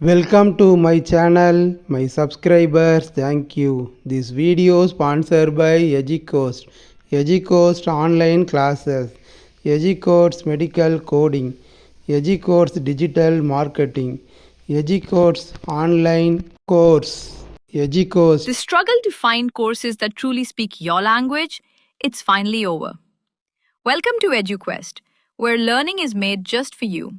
Welcome to my channel, my subscribers, thank you. This video sponsored by EduCoast. EduCoast online classes, EduCoast medical coding, EduCoast digital marketing, EduCoast online course, EduCoast. The struggle to find courses that truly speak your language, it's finally over. Welcome to EduQuest, where learning is made just for you.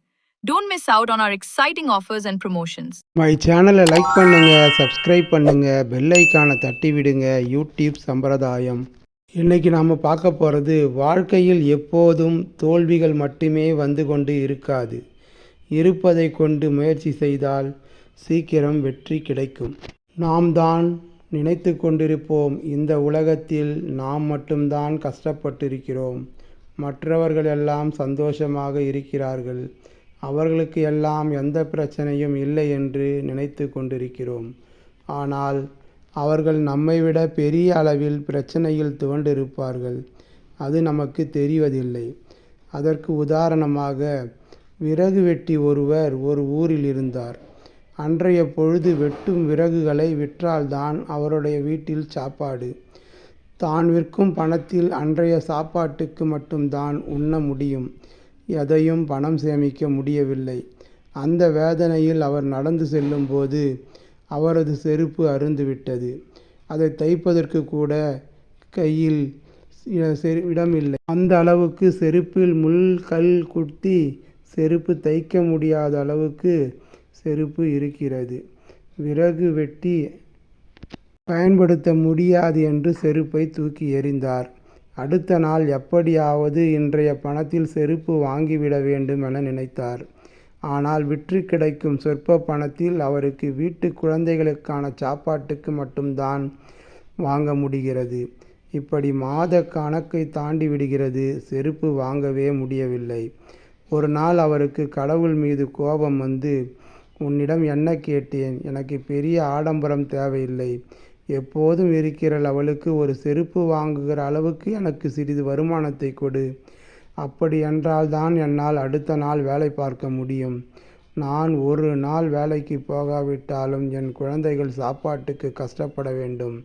don't miss out on our exciting offers and promotions my சேனலை like பண்ணுங்க subscribe பண்ணுங்க bell ஐக்கானை தட்டி விடுங்க. YouTube சம்பிரதாயம். இன்னைக்கு நாம் பார்க்க போகிறது வாழ்க்கையில் எப்போதும் தோல்விகள் மட்டுமே வந்து கொண்டு இருக்காது. இருப்பதை கொண்டு முயற்சி செய்தால் சீக்கிரம் வெற்றி கிடைக்கும். நாம் தான் நினைத்து கொண்டிருப்போம் இந்த உலகத்தில் நாம் மட்டும்தான் கஷ்டப்பட்டிருக்கிறோம். மற்றவர்கள் எல்லாம் சந்தோஷமாக இருக்கிறார்கள். அவர்களுக்கு எல்லாம் எந்த பிரச்சனையும் இல்லை என்று நினைத்து கொண்டிருக்கிறோம். ஆனால் அவர்கள் நம்மை விட பெரிய அளவில் பிரச்சனையில் துவண்டிருப்பார்கள். அது நமக்கு தெரிவதில்லை. அதற்கு உதாரணமாக விறகு வெட்டி ஒருவர் ஒரு ஊரில் இருந்தார். அன்றைய பொழுது வெட்டும் விறகுகளை விற்றால்தான் அவருடைய வீட்டில் சாப்பாடு. தான் விற்கும் பணத்தில் அன்றைய சாப்பாட்டுக்கு மட்டும்தான் உண்ண முடியும். எதையும் பணம் சேமிக்க முடியவில்லை. அந்த வேதனையில் அவர் நடந்து செல்லும்போது அவரது செருப்பு அருந்துவிட்டது அதை தைப்பதற்கு கூட கையில் இடம் இல்லை இடமில்லை. அந்த அளவுக்கு செருப்பில் முள் கல் குத்தி செருப்பு தைக்க முடியாத அளவுக்கு செருப்பு இருக்கிறது. விறகு வெட்டி பயன்படுத்த முடியாது என்று செருப்பை தூக்கி எறிந்தார். அடுத்த நாள் எப்படியாவது இன்றைய பணத்தில் செருப்பு வாங்கிவிட வேண்டும் என நினைத்தார். ஆனால் விற்று கிடைக்கும் சொற்ப பணத்தில் அவருக்கு வீட்டு குழந்தைகளுக்கான சாப்பாட்டுக்கு மட்டும்தான் வாங்க முடிகிறது. இப்படி மாத கணக்கை தாண்டி விடுகிறது. செருப்பு வாங்கவே முடியவில்லை. ஒரு நாள் அவருக்கு கடவுள் மீது கோபம் வந்து உன்னிடம் என்ன கேட்டேன்? எனக்கு பெரிய ஆடம்பரம் தேவையில்லை. எப்போதும் இருக்கிற அவளுக்கு ஒரு செருப்பு வாங்குகிற அளவுக்கு எனக்கு சிறிது வருமானத்தை கொடு. அப்படி என்றால்தான் என்னால் அடுத்த நாள் வேலை பார்க்க முடியும். நான் ஒரு நாள் வேலைக்கு போகாவிட்டாலும் என் குழந்தைகள் சாப்பாட்டுக்கு கஷ்டப்பட வேண்டும்.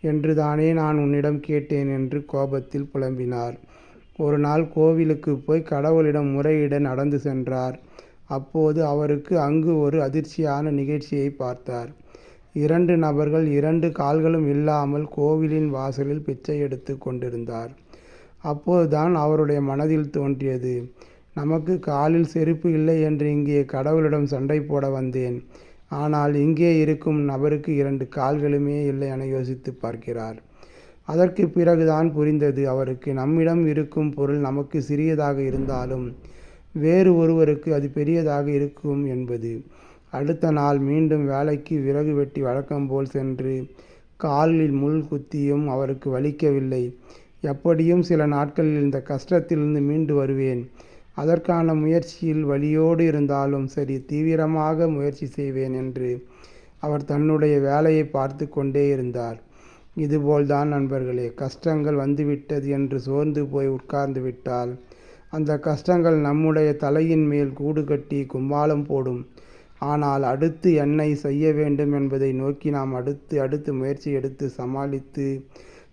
என்று தானே நான் உன்னிடம் கேட்டேன் என்று கோபத்தில் புலம்பினார். ஒரு நாள் கோவிலுக்கு போய் கடவுளிடம் முறையிட நடந்து சென்றார். அப்போது அவருக்கு அங்கு ஒரு அதிர்ச்சியான நிகழ்ச்சியை பார்த்தார். இரண்டு நபர்கள் இரண்டு கால்களும் இல்லாமல் கோவிலின் வாசலில் பிச்சை எடுத்து கொண்டிருந்தார். அப்போதுதான் அவருடைய மனதில் தோன்றியது நமக்கு காலில் செருப்பு இல்லை என்று இங்கே கடவுளிடம் சண்டை போட வந்தேன். ஆனால் இங்கே இருக்கும் நபருக்கு இரண்டு கால்களுமே இல்லை என யோசித்து பார்க்கிறார். அதற்கு பிறகுதான் புரிந்தது அவருக்கு நம்மிடம் இருக்கும் பொருள் நமக்கு சிறியதாக இருந்தாலும் வேறு ஒருவருக்கு அது பெரியதாக இருக்கும் என்பது. அடுத்த நாள் மீண்டும் வேலைக்கு விறகு வெட்டி வழக்கம்போல் சென்று காலில் முள் குத்தியும் அவருக்கு வலிக்கவில்லை. எப்படியும் சில நாட்களில் இந்த கஷ்டத்திலிருந்து மீண்டு வருவேன். அதற்கான முயற்சியில் வலியோடு இருந்தாலும் சரி தீவிரமாக முயற்சி செய்வேன் என்று அவர் தன்னுடைய வேலையை பார்த்து கொண்டே இருந்தார். இதுபோல்தான் நண்பர்களே கஷ்டங்கள் வந்துவிட்டது என்று சோர்ந்து போய் உட்கார்ந்து விட்டால் அந்த கஷ்டங்கள் நம்முடைய தலையின் மேல் கூடு கட்டி கும்பாலம் போடும். ஆனால் அடுத்து என்னை செய்ய வேண்டும் என்பதை நோக்கி நாம் அடுத்து அடுத்து முயற்சி எடுத்து சமாளித்து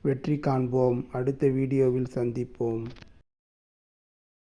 வெற்றி காண்போம். அடுத்த வீடியோவில் சந்திப்போம்.